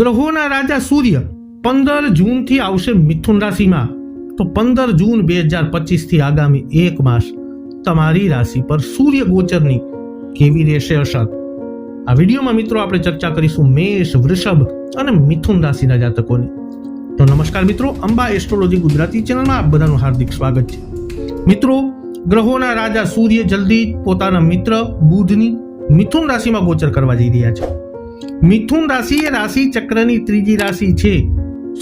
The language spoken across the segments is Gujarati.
ગ્રહોના રાજા સૂર્ય પંદર જૂનથી આવશે મિથુન રાશિમાં. તો પંદર જૂન બે હજાર પચીસથી આગામી એક માસ તમારી રાશિ પર સૂર્ય ગોચરની કેવી રહેશે અસર? આ વિડીયોમાં મિત્રો આપણે ચર્ચા કરીશું મેષ, વૃષભ અને મિથુન રાશિના જાતકોની. તો નમસ્કાર મિત્રો, અંબા એસ્ટ્રોલોજી ગુજરાતી ચેનલમાં આપ બધાનું હાર્દિક સ્વાગત છે. મિત્રો, ગ્રહોના રાજા સૂર્ય જલ્દી પોતાના મિત્ર, બુધની મિથુન રાશિમાં ગોચર કરવા જઈ રહ્યા છે. મિથુન રાશિ એ રાશિ ચક્રની ત્રીજી રાશિ છે.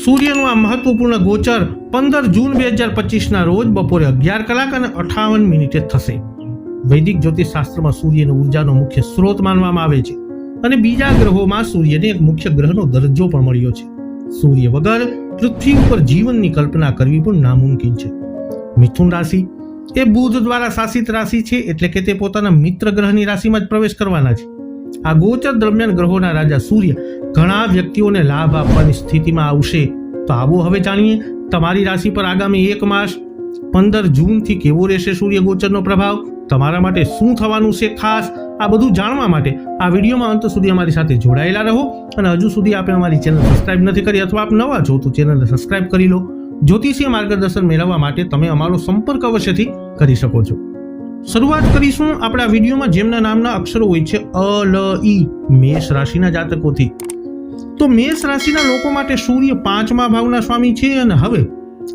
સૂર્યનું આ મહત્વપૂર્ણ ગોચર પંદર જૂન બે હજાર પચીસના રોજ બપોરે અગિયાર કલાક અને અઠાવન મિનિટે થશે. વૈદિક જ્યોતિષ શાસ્ત્રમાં સૂર્યની ઉર્જાનો મુખ્ય સ્ત્રોત માનવામાં આવે છે અને બીજા ગ્રહોમાં સૂર્યને એક મુખ્ય ગ્રહનો દરજ્જો પણ મળ્યો છે. સૂર્ય વગર પૃથ્વી ઉપર જીવનની કલ્પના કરવી પણ નામુમકિન છે. મિથુન રાશિ એ બુધ દ્વારા શાસિત રાશિ છે એટલે કે તે પોતાના મિત્ર ગ્રહની રાશિમાં જ પ્રવેશ કરવાના છે. આ ગોચર દરમિયાન ગ્રહોના રાજા સૂર્ય ઘણા વ્યક્તિઓને લાભ આપવાની સ્થિતિમાં આવશે. તો આવો હવે જાણીએ તમારી રાશિ પર આગામી એક માસ પંદર જૂનથી કેવો રહેશે સૂર્ય ગોચરનો પ્રભાવ? તમારા માટે શું થવાનું છે ખાસ? આ બધું જાણવા માટે આ વિડીયોમાં અંત સુધી અમારી સાથે જોડાયેલા રહો અને હજુ સુધી આપે અમારી ચેનલ સબસ્ક્રાઇબ નથી કરી અથવા આપ નવા છો તો ચેનલને સબસ્ક્રાઇબ કરી લો. જ્યોતિષીય માર્ગદર્શન મેળવવા માટે તમે અમારો સંપર્ક અવશ્યથી કરી શકો છો. શરૂઆત કરીશું આપણા વિડીયોમાં, જેમના નામના અક્ષરો હોય છે અ, લ, ઈ, મેષ રાશિના જાતકોથી. તો મેષ રાશિના લોકો માટે સૂર્ય પાંચમા ભાવના સ્વામી છે અને હવે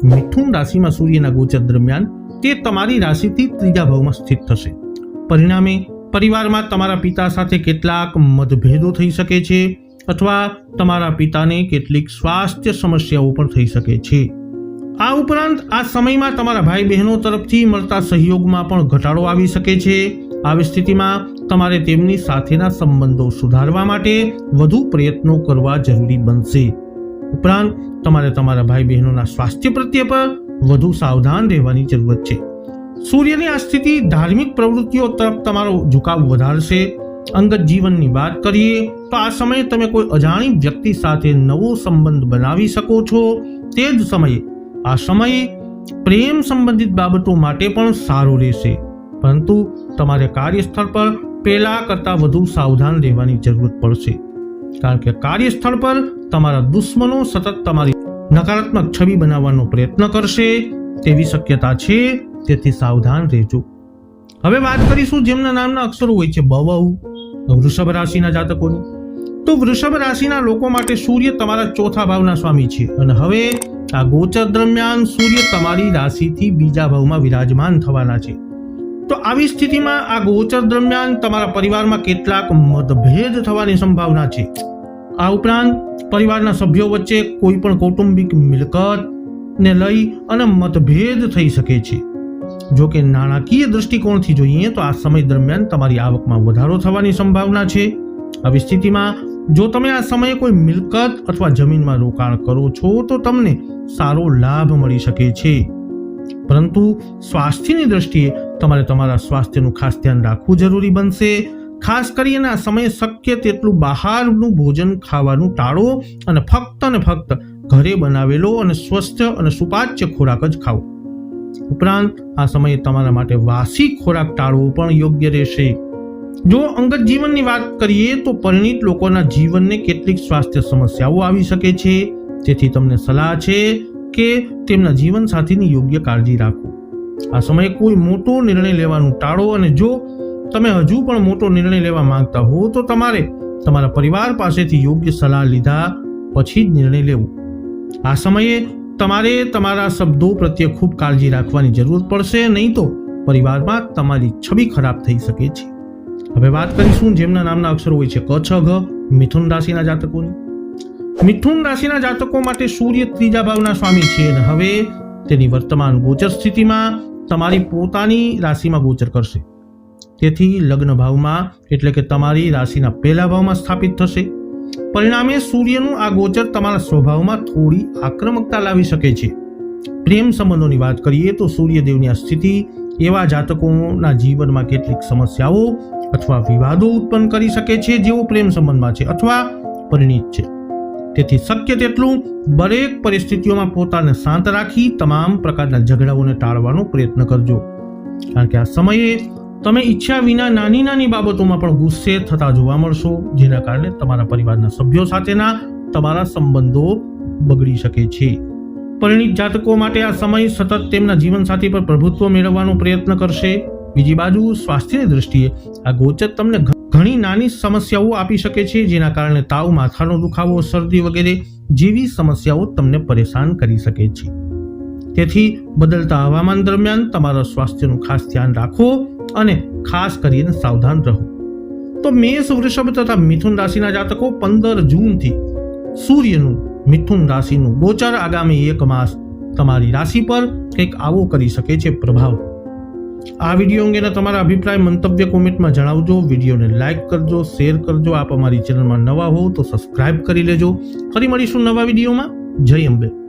મિથુન રાશિમાં સૂર્યના ગોચર દરમિયાન તે તમારી રાશિથી ત્રીજા ભાવમાં સ્થિત થશે. પરિણામે પરિવારમાં તમારા પિતા સાથે કેટલાક મતભેદો થઈ શકે છે અથવા તમારા પિતાને કેટલીક સ્વાસ્થ્ય સમસ્યાઓ પણ થઈ શકે છે. આ ઉપરાંત આ સમયમાં તમારા ભાઈ બહેનો તરફથી મળતા સહયોગમાં પણ ઘટાડો આવી શકે છે. આવી સ્થિતિમાં તમારે તેમની સાથેના સંબંધો સુધારવા માટે વધુ પ્રયત્નો કરવા જરૂરી બનશે. ઉપરાંત તમારે તમારા ભાઈ બહેનોના સ્વાસ્થ્ય પ્રત્યે પર વધુ સાવધાન રહેવાની જરૂરત છે. સૂર્યની આ સ્થિતિ ધાર્મિક પ્રવૃત્તિઓ તરફ તમારો ઝુકાવ વધારશે. અંગત જીવનની વાત કરીએ તો આ સમયે તમે કોઈ અજાણી વ્યક્તિ સાથે નવો સંબંધ બનાવી શકો છો. તે જ સમયે આ સમયે પ્રેમ સંબંધિત બાબતો માટે પણ સારો રહેશે. પરંતુ તમારે કાર્યસ્થળ પર પહેલાં કરતાં વધુ સાવધાન રહેવાની જરૂરત પડશે. કારણ કે કાર્યસ્થળ પર તમારા દુશ્મનો સતત તમારી નકારાત્મક છબી બનાવવાનો પ્રયત્ન કરશે, તેવી શક્યતા છે, તેથી સાવધાન રહેજો. હવે વાત કરીશું જેમના નામના અક્ષરો હોય છે બવઉ વૃષભ રાશિના જાતકોની. તો વૃષભ રાશિના લોકો માટે સૂર્ય તમારા ચોથા ભાવના સ્વામી છે. અને હવે આ ગોચર દરમિયાન સૂર્ય તમારી રાશિથી બીજા ભાવમાં વિરાજમાન થવાના છે. તો આવી સ્થિતિમાં આ ગોચર દરમિયાન તમારા પરિવારમાં કેટલાક મતભેદ થવાની સંભાવના છે. આ ઉપરાંત પરિવારના સભ્યો વચ્ચે કોઈ પણ કૌટુંબિક મિલકત ને લઈ અને મતભેદ થઈ શકે છે. જો કે નાણાકીય દૃષ્ટિકોણથી જોઈએ તો આ સમય દરમિયાન તમારી આવકમાં વધારો થવાની સંભાવના છે. આવી સ્થિતિમાં જો તમે આ સમયે કોઈ મિલકત અથવા જમીનમાં રોકાણ કરો છો, તો તમને સારો લાભ મળી શકે છે. પરંતુ સ્વાસ્થ્યની દ્રષ્ટિએ તમારે તમારા સ્વાસ્થ્યનું ખાસ ધ્યાન રાખવું જરૂરી બનશે. ખાસ કરીને આ સમયે શક્ય તેટલું બહારનું ભોજન ખાવાનું ટાળો અને ફક્ત ને ફક્ત ઘરે બનાવેલો અને સ્વસ્થ અને સુપાચ્ય ખોરાક જ ખાઓ. ઉપરાંત આ સમયે તમારા માટે વાસી ખોરાક ટાળવો પણ યોગ્ય રહેશે. જો અંગત જીવનની વાત કરીએ તો પરિણિત લોકોના જીવનને કેટલીક સ્વાસ્થ્ય સમસ્યાઓ આવી શકે છે. તેથી તમને સલાહ છે કે તેમના જીવન સાથીની યોગ્ય કાળજી રાખો. આ સમયે કોઈ મોટો નિર્ણય લેવાનું ટાળો અને જો તમે હજુ પણ મોટો નિર્ણય લેવા માંગતા હો તો તમારે તમારા પરિવાર પાસેથી યોગ્ય સલાહ લીધા પછી જ નિર્ણય લેવો. આ સમયે તમારે તમારા શબ્દો પ્રત્યે ખૂબ કાળજી રાખવાની જરૂર પડશે, નહીં તો પરિવારમાં તમારી છબી ખરાબ થઈ શકે છે. હવે વાત કરીશું જેમના નામના અક્ષરો હોય છે. ક, છ, ઘ, મિથુન રાશિના જાતકોની. મિથુન રાશિના જાતકો માટે સૂર્ય ત્રીજા ભાવના સ્વામી છે અને હવે તેની વર્તમાન ગોચર સ્થિતિમાં તમારી પોતાની રાશિમાં ગોચર કરશે. તેથી લગ્ન ભાવમાં એટલે કે તમારી રાશિના પહેલા ભાવમાં સ્થાપિત થશે. પરિણામે સૂર્યનું આ ગોચર તમારા સ્વભાવમાં થોડી આક્રમકતા લાવી શકે છે. પ્રેમ સંબંધોની વાત કરીએ તો સૂર્યદેવની આ સ્થિતિ એવા જાતકોના જીવનમાં કેટલીક સમસ્યાઓ અથવા વિવાદો ઉત્પન્ન કરી શકે છે, જેઓ પ્રેમ સંબંધમાં છે અથવા પરિણીત છે. તેથી શક્ય તેટલું દરેક પરિસ્થિતિઓમાં પોતાને શાંત રાખી તમામ પ્રકારના ઝઘડાઓને ટાળવાનો પ્રયત્ન કરજો. કારણ કે આ સમયે તમે ઈચ્છા વિના નાની નાની બાબતોમાં પણ ગુસ્સે થતા જોવા મળશો, જેના કારણે તમારા પરિવારના સભ્યો સાથેના તમારા સંબંધો બગડી શકે છે. પરિણીત જાતકો માટે આ સમય સતત તેમના જીવનસાથી પર પ્રભુત્વ મેળવવાનો પ્રયત્ન કરશે. બીજી બાજુ સ્વાસ્થ્યની દૃષ્ટિએ આ ગોચર તમને ઘણી નાની સમસ્યાઓ આપી શકે છે, જેના કારણે તાવ, માથાનો દુખાવો, શરદી વગેરે જેવી સમસ્યાઓ તમને પરેશાન કરી શકે છે. તેથી બદલતા હવામાન દરમિયાન તમારા સ્વાસ્થ્યનું ખાસ ધ્યાન રાખો અને ખાસ કરીને સાવધાન રહો. તો મેષ, વૃષભ તથા મિથુન રાશિના જાતકો પંદર જૂનથી સૂર્યનું, મિથુન રાશિનું, ગોચર આગામી એક માસ તમારી રાશિ પર કંઈક આવો કરી શકે છે પ્રભાવ. આ વીડિયો અંગેના તમારા અભિપ્રાય મંતવ્ય કોમેન્ટમાં જણાવજો. વિડીયોને લાઇક કરજો, શેર કરજો. આપ અમારી ચેનલમાં નવા હો તો સબસ્ક્રાઇબ કરી લેજો. ફરી મળીશું નવા વિડીયોમાં. જય અંબે.